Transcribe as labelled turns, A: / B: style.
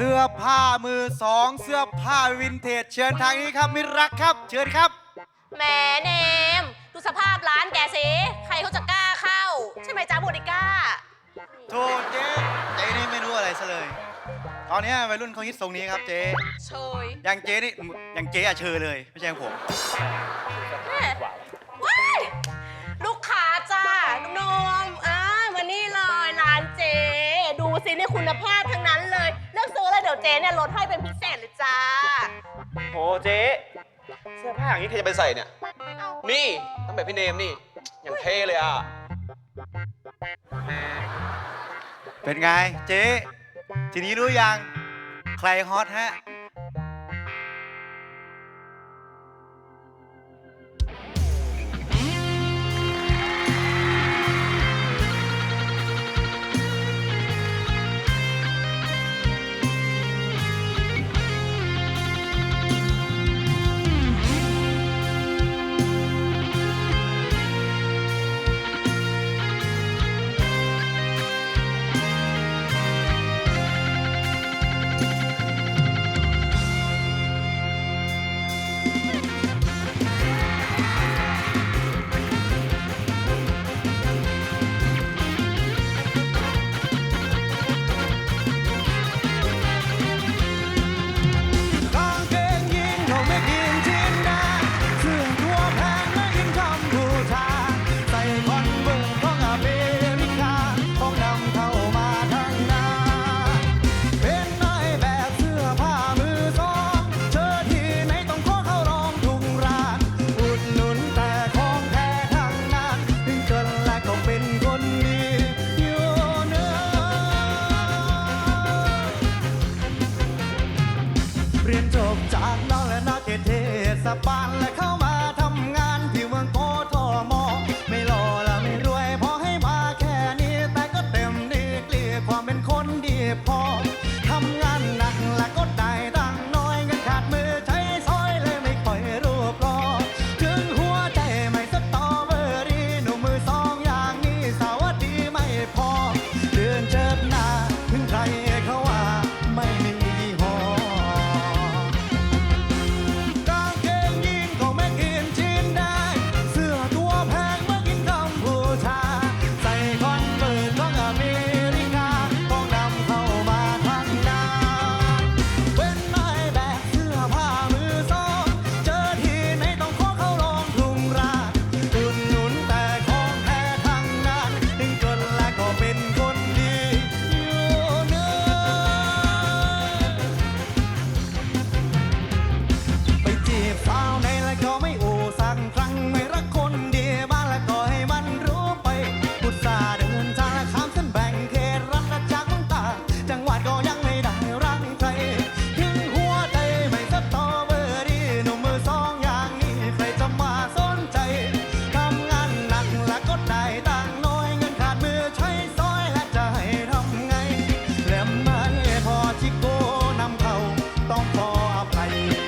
A: เสื้อผ้ามือสอง เสื้อผ้าวินเทจ เชิญทางนี้ครับ มิตรรักครับ เชิญครับ
B: แหมเนม ดูสภาพร้านแกสิ ใครเขาจะกล้าเข้า ใช่ไหมจ้าโบดิก้า
A: โทษเจ๊เจ๊นี่ไม่รู้อะไรซะเลย ตอนนี้วัยรุ่นเขาฮิตทรงนี้ครับเจ๊
B: โชย
A: อย่างเจ๊นี่อย่างเจ๊อะเชิญเลย ไม่ใช่ของผม
B: แม่ว้ายลูกค้าจ้าน้องๆอ่ามานี่เลยร้านเจ ดูสิเนี่ยคุณภาพทั้งนั้นเลย ดี๋ยวเจเนี่ยลดให้เป็นพิเศษเลยจ้า
C: โอ้เจ๊เสื้อผ้าอย่างนี้ใครจะไปใส่เนี่ย นี่ต้องแบบพี่เนมนี่ อย่างเท่เลยอะ
A: เป็นไงเจ๊ทีนี้รู้ยัง ใครฮอตฮะ บาลและเข้ามาทำงานที่เมืองโกทมไม่หลละไม่รวยพอให้มาแค่นี้แต่ก็เต็มดีกลีความเป็นคนดีพอ Bye.